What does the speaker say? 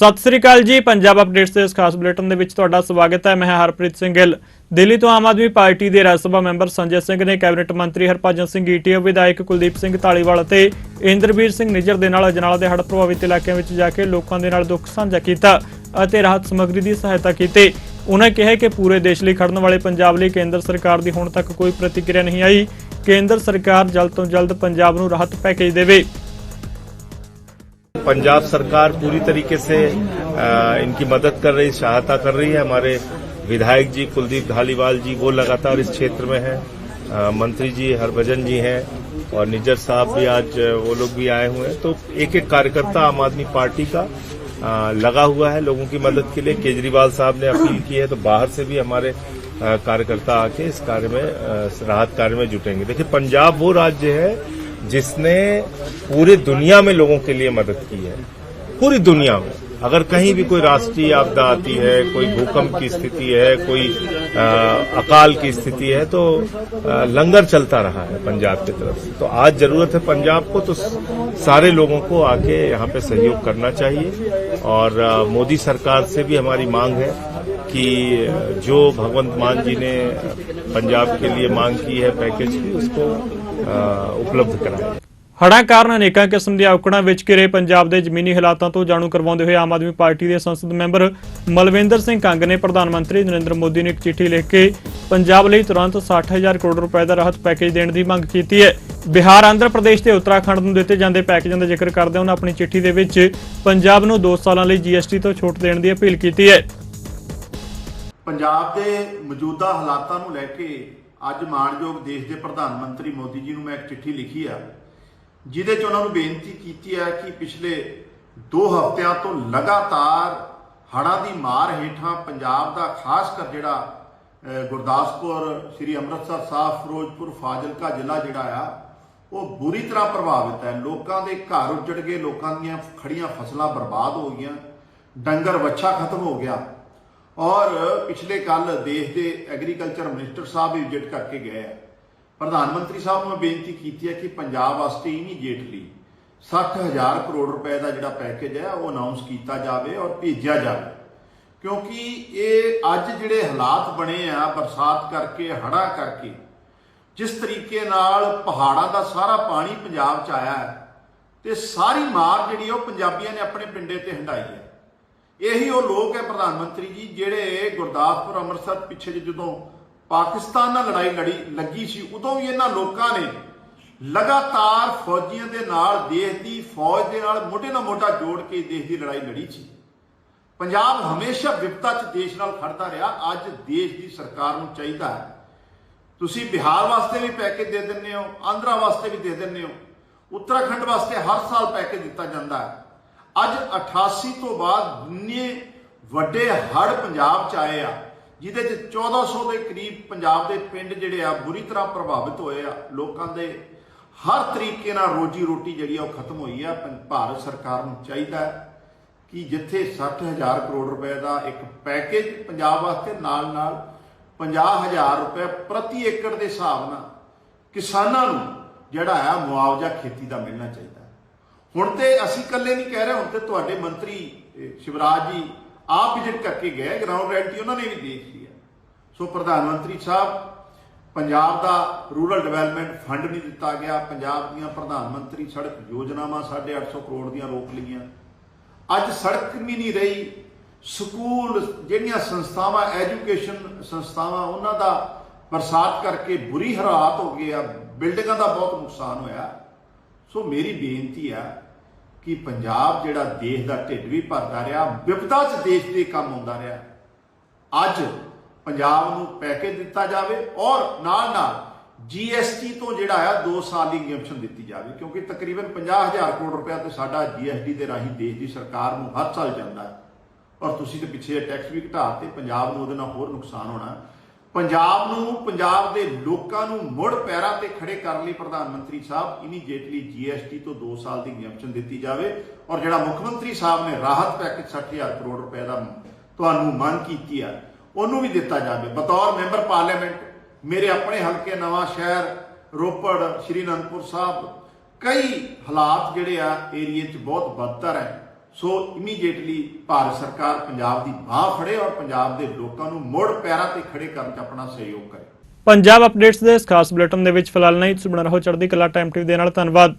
ਸਤਿ ਸ੍ਰੀ ਅਕਾਲ ਜੀ, ਪੰਜਾਬ ਅਪਡੇਟਸ ਦੇ ਇਸ ਖਾਸ ਬੁਲੇਟਿਨ ਦੇ ਵਿੱਚ ਤੁਹਾਡਾ ਸਵਾਗਤ ਹੈ। ਮੈਂ ਹਰਪ੍ਰੀਤ ਸਿੰਘ ਗਿੱਲ। ਦਿੱਲੀ ਤੋਂ ਆਮ ਆਦਮੀ ਪਾਰਟੀ ਦੇ ਰਾਜ ਸਭਾ ਮੈਂਬਰ ਸੰਜੇ ਸਿੰਘ ਨੇ ਕੈਬਨਿਟ ਮੰਤਰੀ ਹਰਭਜਨ ਸਿੰਘ ਈਟੀਓ, ਵਿਧਾਇਕ ਕੁਲਦੀਪ ਸਿੰਘ ਢਾਲੀਵਾਲ ਅਤੇ ਇੰਦਰਬੀਰ ਸਿੰਘ ਨਿੱਜਰ ਦੇ ਨਾਲ ਅਜਨਾਲਾ ਦੇ ਹੜ੍ਹ ਪ੍ਰਭਾਵਿਤ ਇਲਾਕਿਆਂ ਵਿੱਚ ਜਾ ਕੇ ਲੋਕਾਂ ਦੇ ਨਾਲ ਦੁੱਖ ਸਾਂਝਾ ਕੀਤਾ ਅਤੇ ਰਾਹਤ ਸਮੱਗਰੀ ਦੀ ਸਹਾਇਤਾ ਕੀਤੀ। ਉਹਨਾਂ ਕਿਹਾ ਕਿ ਪੂਰੇ ਦੇਸ਼ ਲਈ ਖੜਨ ਵਾਲੇ ਪੰਜਾਬ ਲਈ ਕੇਂਦਰ ਸਰਕਾਰ ਦੀ ਹੁਣ ਤੱਕ ਕੋਈ ਪ੍ਰਤੀਕਿਰਿਆ ਨਹੀਂ ਆਈ। ਕੇਂਦਰ ਸਰਕਾਰ ਜਲਦ ਤੋਂ ਜਲਦ ਪੰਜਾਬ ਨੂੰ ਰਾਹਤ ਪੈਕੇਜ ਦੇਵੇ। पंजाब सरकार पूरी तरीके से इनकी मदद कर रही सहायता कर रही है। हमारे विधायक जी कुलदीप धालीवाल जी वो लगातार इस क्षेत्र में हैं। मंत्री जी हरभजन जी हैं और निज्जर साहब भी आज वो लोग भी आए हुए हैं। तो एक एक कार्यकर्ता आम आदमी पार्टी का अ, लगा हुआ है लोगों की मदद के लिए। केजरीवाल साहब ने अपील की है तो बाहर से भी हमारे कार्यकर्ता आके इस कार्य में राहत कार्य में जुटेंगे। देखिए पंजाब वो राज्य है जिसने पूरी दुनिया में लोगों के लिए मदद की है। पूरी दुनिया में। अगर कहीं भी कोई राष्ट्रीय आपदा आती है कोई भूकंप की स्थिति है कोई अ, अकाल की स्थिति है तो अ, लंगर चलता रहा है पंजाब की तरफ़ तो आज ज़रूरत है पंजाब को तो सारे लोगों को आके यहाँ पे सहयोग करना चाहिए। और मोदी सरकार से भी हमारी मांग है कि जो भगवंत मान जी ने पंजाब के लिए मांग की है पैकेज की उसको ਉਪਲਬਧ ਕਰਾਂਗੇ। ਹੜਾਂ ਕਾਰਨ ਅਨੇਕਾਂ ਕਿਸਮ ਦੇ ਔਕੜਾਂ ਵਿੱਚ ਘਿਰੇ ਪੰਜਾਬ ਦੇ ਜ਼ਮੀਨੀ ਹਾਲਾਤਾਂ ਤੋਂ ਜਾਣੂ ਕਰਵਾਉਂਦੇ ਹੋਏ ਆਮ ਆਦਮੀ ਪਾਰਟੀ ਦੇ ਸੰਸਦ ਮੈਂਬਰ ਮਲਵਿੰਦਰ ਸਿੰਘ ਕੰਗ ਨੇ ਪ੍ਰਧਾਨ ਮੰਤਰੀ ਨਰਿੰਦਰ ਮੋਦੀ ਨੂੰ ਇੱਕ ਚਿੱਠੀ ਲਿਖ ਕੇ ਪੰਜਾਬ ਲਈ ਤੁਰੰਤ 60000 ਕਰੋੜ ਰੁਪਏ ਦਾ ਰਾਹਤ ਪੈਕੇਜ ਦੇਣ ਦੀ ਮੰਗ ਕੀਤੀ ਹੈ। ਬਿਹਾਰ ਆਂਧਰਾ ਪ੍ਰਦੇਸ਼ ਤੇ ਉੱਤਰਾਖੰਡ ਨੂੰ ਦਿੱਤੇ ਜਾਂਦੇ ਪੈਕੇਜਾਂ ਦਾ ਜ਼ਿਕਰ ਕਰਦੇ ਉਹਨਾਂ ਆਪਣੀ ਚਿੱਠੀ ਦੇ ਵਿੱਚ ਪੰਜਾਬ ਨੂੰ 2 ਸਾਲਾਂ ਲਈ ਜੀਐਸਟੀ ਤੋਂ ਛੋਟ ਦੇਣ ਦੀ ਅਪੀਲ ਕੀਤੀ ਹੈ। ਪੰਜਾਬ ਦੇ ਮੌਜੂਦਾ ਹਾਲਾਤਾਂ ਨੂੰ ਲੈ ਕੇ ਅੱਜ ਮਾਣਯੋਗ ਦੇਸ਼ ਦੇ ਪ੍ਰਧਾਨ ਮੰਤਰੀ ਮੋਦੀ ਜੀ ਨੂੰ ਮੈਂ ਇੱਕ ਚਿੱਠੀ ਲਿਖੀ ਆ, ਜਿਹਦੇ 'ਚ ਉਹਨਾਂ ਨੂੰ ਬੇਨਤੀ ਕੀਤੀ ਹੈ ਕਿ ਪਿਛਲੇ 2 ਹਫ਼ਤਿਆਂ ਤੋਂ ਲਗਾਤਾਰ ਹੜ੍ਹਾਂ ਦੀ ਮਾਰ ਹੇਠਾਂ ਪੰਜਾਬ ਦਾ ਖਾਸ ਕਰ ਜਿਹੜਾ ਗੁਰਦਾਸਪੁਰ, ਸ੍ਰੀ ਅੰਮ੍ਰਿਤਸਰ ਸਾਹਿਬ, ਫਿਰੋਜ਼ਪੁਰ, ਫਾਜ਼ਿਲਕਾ ਜ਼ਿਲ੍ਹਾ ਜਿਹੜਾ ਆ, ਉਹ ਬੁਰੀ ਤਰ੍ਹਾਂ ਪ੍ਰਭਾਵਿਤ ਹੈ। ਲੋਕਾਂ ਦੇ ਘਰ ਉੱਜੜ ਗਏ, ਲੋਕਾਂ ਦੀਆਂ ਖੜੀਆਂ ਫਸਲਾਂ ਬਰਬਾਦ ਹੋ ਗਈਆਂ, ਡੰਗਰ ਵੱਛਾ ਖਤਮ ਹੋ ਗਿਆ। ਔਰ ਪਿਛਲੇ ਕੱਲ ਦੇਸ਼ ਦੇ ਐਗਰੀਕਲਚਰ ਮਿਨਿਸਟਰ ਸਾਹਿਬ ਵੀ ਵਿਜ਼ਿਟ ਕਰਕੇ ਗਏ ਆ। ਪ੍ਰਧਾਨ ਮੰਤਰੀ ਸਾਹਿਬ ਨੂੰ ਬੇਨਤੀ ਕੀਤੀ ਹੈ ਕਿ ਪੰਜਾਬ ਵਾਸਤੇ ਇਮੀਡੀਏਟਲੀ 60000 ਕਰੋੜ ਰੁਪਏ ਦਾ ਜਿਹੜਾ ਪੈਕੇਜ ਹੈ, ਉਹ ਅਨਾਉਂਸ ਕੀਤਾ ਜਾਵੇ ਔਰ ਭੇਜਿਆ ਜਾਵੇ। ਕਿਉਂਕਿ ਇਹ ਅੱਜ ਜਿਹੜੇ ਹਾਲਾਤ ਬਣੇ ਆ, ਬਰਸਾਤ ਕਰਕੇ, ਹੜ੍ਹਾਂ ਕਰਕੇ, ਜਿਸ ਤਰੀਕੇ ਨਾਲ ਪਹਾੜਾਂ ਦਾ ਸਾਰਾ ਪਾਣੀ ਪੰਜਾਬ 'ਚ ਆਇਆ ਹੈ, ਤੇ ਸਾਰੀ ਮਾਰ ਜਿਹੜੀ ਉਹ ਪੰਜਾਬੀਆਂ ਨੇ ਆਪਣੇ ਪਿੰਡੇ ਤੇ ਹੰਡਾਈ ਹੈ। ਇਹੀ ਉਹ ਲੋਕ ਹੈ ਪ੍ਰਧਾਨ ਮੰਤਰੀ ਜੀ, ਜਿਹੜੇ ਗੁਰਦਾਸਪੁਰ, ਅੰਮ੍ਰਿਤਸਰ ਪਿੱਛੇ ਜਿਹੇ ਜਦੋਂ ਪਾਕਿਸਤਾਨ ਨਾਲ ਲੜਾਈ ਲੜੀ, ਲੱਗੀ ਸੀ, ਉਦੋਂ ਵੀ ਇਹਨਾਂ ਲੋਕਾਂ ਨੇ ਲਗਾਤਾਰ ਫੌਜੀਆਂ ਦੇ ਨਾਲ, ਦੇਸ਼ ਦੀ ਫੌਜ ਦੇ ਨਾਲ ਮੋਢੇ ਨਾਲ ਮੋਢਾ ਜੋੜ ਕੇ ਦੇਸ਼ ਦੀ ਲੜਾਈ ਲੜੀ ਸੀ। ਪੰਜਾਬ ਹਮੇਸ਼ਾ ਵਿਪਤਾ 'ਚ ਦੇਸ਼ ਨਾਲ ਖੜਦਾ ਰਿਹਾ, ਅੱਜ ਦੇਸ਼ ਦੀ ਸਰਕਾਰ ਨੂੰ ਚਾਹੀਦਾ ਹੈ। ਤੁਸੀਂ ਬਿਹਾਰ ਵਾਸਤੇ ਵੀ ਪੈਕੇਜ ਦੇ ਦਿੰਦੇ ਹੋ, ਆਂਧਰਾ ਵਾਸਤੇ ਵੀ ਦੇ ਦਿੰਦੇ ਹੋ, ਉੱਤਰਾਖੰਡ ਵਾਸਤੇ ਹਰ ਸਾਲ ਪੈਕੇਜ ਦਿੱਤਾ ਜਾਂਦਾ ਹੈ। ਅੱਜ 88 ਤੋਂ ਬਾਅਦ ਇੰਨੇ ਵੱਡੇ ਹੜ੍ਹ ਪੰਜਾਬ 'ਚ ਆਏ ਆ, ਜਿਹਦੇ 'ਚ 1400 ਦੇ ਕਰੀਬ ਪੰਜਾਬ ਦੇ ਪਿੰਡ ਜਿਹੜੇ ਆ, ਬੁਰੀ ਤਰ੍ਹਾਂ ਪ੍ਰਭਾਵਿਤ ਹੋਏ ਆ, ਲੋਕਾਂ ਦੇ ਹਰ ਤਰੀਕੇ ਨਾਲ ਰੋਜੀ ਰੋਟੀ ਜਿਹੜੀ ਆ ਉਹ ਖਤਮ ਹੋਈ ਆ, ਪੰ- ਭਾਰਤ ਸਰਕਾਰ ਨੂੰ ਚਾਹੀਦਾ ਕਿ ਜਿੱਥੇ 60000 ਕਰੋੜ ਰੁਪਏ ਦਾ ਇੱਕ ਪੈਕੇਜ ਪੰਜਾਬ ਵਾਸਤੇ ਨਾਲ ਨਾਲ 50000 ਰੁਪਏ ਪ੍ਰਤੀ ਏਕੜ ਦੇ ਹਿਸਾਬ ਨਾਲ ਕਿਸਾਨਾਂ ਨੂੰ ਜਿਹੜਾ ਆ ਮੁਆਵਜ਼ਾ ਖੇਤੀ ਦਾ ਮਿਲਣਾ ਚਾਹੀਦਾ ਹੁਣ ਤੇ ਅਸੀਂ ਇਕੱਲੇ ਨਹੀਂ ਕਹਿ ਰਹੇ, ਹੁਣ ਤੇ ਤੁਹਾਡੇ ਮੰਤਰੀ ਸ਼ਿਵਰਾਜ ਜੀ ਆਪ ਵਿਜ਼ਿਟ ਕਰਕੇ ਗਏ ਗਰਾਊਂਡ ਰਿਐਲਿਟੀ ਉਹਨਾਂ ਨੇ ਵੀ ਦੇਖ ਲਿਆ ਸੋ ਪ੍ਰਧਾਨ ਮੰਤਰੀ ਸਾਹਿਬ, ਪੰਜਾਬ ਦਾ ਰੂਰਲ ਡਿਵੈਲਪਮੈਂਟ ਫੰਡ ਨਹੀਂ ਦਿੱਤਾ ਗਿਆ, ਪੰਜਾਬ ਦੀਆਂ ਪ੍ਰਧਾਨ ਮੰਤਰੀ ਸੜਕ ਯੋਜਨਾਵਾਂ 850 ਕਰੋੜ ਦੀਆਂ ਰੋਕ ਲਈਆਂ। ਅੱਜ ਸੜਕ ਵੀ ਨਹੀਂ ਰਹੀ, ਸਕੂਲ ਜਿਹੜੀਆਂ ਸੰਸਥਾਵਾਂ ਐਜੂਕੇਸ਼ਨ ਸੰਸਥਾਵਾਂ, ਉਹਨਾਂ ਦਾ ਬਰਸਾਤ ਕਰਕੇ ਬੁਰੀ ਹਾਲਾਤ ਹੋ ਗਏ ਆ, ਬਿਲਡਿੰਗਾਂ ਦਾ ਬਹੁਤ ਨੁਕਸਾਨ ਹੋਇਆ। ਸੋ ਮੇਰੀ ਬੇਨਤੀ ਆ ਕਿ ਪੰਜਾਬ ਜਿਹੜਾ ਦੇਸ਼ ਦਾ ਢਿੱਡ ਵੀ ਭਰਦਾ ਰਿਹਾ, ਵਿਪਤਾ 'ਚ ਦੇਸ਼ ਦੇ ਕੰਮ ਆਉਂਦਾ ਰਿਹਾ। ਅੱਜ ਪੰਜਾਬ ਨੂੰ ਪੈਕੇਜ ਦਿੱਤਾ ਜਾਵੇ ਔਰ ਨਾਲ ਨਾਲ ਜੀਐਸਟੀ ਤੋਂ ਜਿਹੜਾ ਆ 2 ਸਾਲ ਦੀ ਐਗਜ਼ੈਂਪਸ਼ਨ ਦਿੱਤੀ ਜਾਵੇ, ਕਿਉਂਕਿ ਤਕਰੀਬਨ 50000 ਕਰੋੜ ਰੁਪਏ ਤੇ ਸਾਡਾ ਜੀਐਸਟੀ ਦੇ ਰਾਹੀਂ ਦੇਸ਼ ਦੀ ਸਰਕਾਰ ਨੂੰ ਹਰ ਸਾਲ ਜਾਂਦਾ ਹੈ। ਔਰ ਤੁਸੀਂ ਤੇ ਪਿੱਛੇ ਟੈਕਸ ਵੀ ਘਟਾ ਤੇ ਪੰਜਾਬ ਨੂੰ ਉਹਦੇ ਨਾਲ ਹੋਰ ਨੁਕਸਾਨ ਹੋਣਾ ਪੰਜਾਬ ਨੂੰ, ਪੰਜਾਬ ਦੇ ਲੋਕਾਂ ਨੂੰ ਮੁੜ ਪੈਰਾਂ ਤੇ ਖੜੇ ਕਰਨ ਲਈ ਪ੍ਰਧਾਨ ਮੰਤਰੀ ਸਾਹਿਬ ਇਮੀਡੀਏਟਲੀ ਜੀਐਸਟੀ ਤੋਂ 2 ਸਾਲ ਦੀ ਐਗਜ਼ੈਂਪਸ਼ਨ ਦਿੱਤੀ ਜਾਵੇ ਔਰ ਜਿਹੜਾ ਮੁੱਖ ਮੰਤਰੀ ਸਾਹਿਬ ਨੇ ਰਾਹਤ ਪੈਕੇਜ 60000 ਕਰੋੜ ਰੁਪਏ ਦਾ ਤੁਹਾਨੂੰ ਮੰਗ ਕੀਤੀ ਆ, ਉਹਨੂੰ ਵੀ ਦਿੱਤਾ ਜਾਵੇ। ਬਤੌਰ ਮੈਂਬਰ ਪਾਰਲੀਮੈਂਟ, ਮੇਰੇ ਆਪਣੇ ਹਲਕੇ ਨਵਾਂ ਸ਼ਹਿਰ, ਰੋਪੜ, ਸ਼੍ਰੀ ਅਨੰਦਪੁਰ ਸਾਹਿਬ, ਕਈ ਹਾਲਾਤ ਜਿਹੜੇ ਆ ਏਰੀਏ 'ਚ ਬਹੁਤ ਬਦਤਰ ਹੈ। ਸੋ ਇਮੀਡੀਏਟਲੀ ਭਾਰਤ ਸਰਕਾਰ ਪੰਜਾਬ ਦੀ ਬਾਹ ਫੜੇ ਔਰ ਪੰਜਾਬ ਦੇ ਲੋਕਾਂ ਨੂੰ ਮੁੜ ਪੈਰਾਂ ਤੇ ਖੜੇ ਕਰਨ 'ਚ ਆਪਣਾ ਸਹਿਯੋਗ ਕਰੇ। ਪੰਜਾਬ ਅਪਡੇਟਸ ਦੇ ਇਸ ਖਾਸ ਬੁਲੇਟਿਨ ਦੇ ਵਿੱਚ ਫਿਲਹਾਲ ਨਹੀਂ। ਤੁਸੀਂ ਬਣਾ ਰਹੋ ਚੜ੍ਹਦੀ ਕਲਾ ਟਾਈਮ ਟੀਵੀ ਦੇ ਨਾਲ। ਧੰਨਵਾਦ।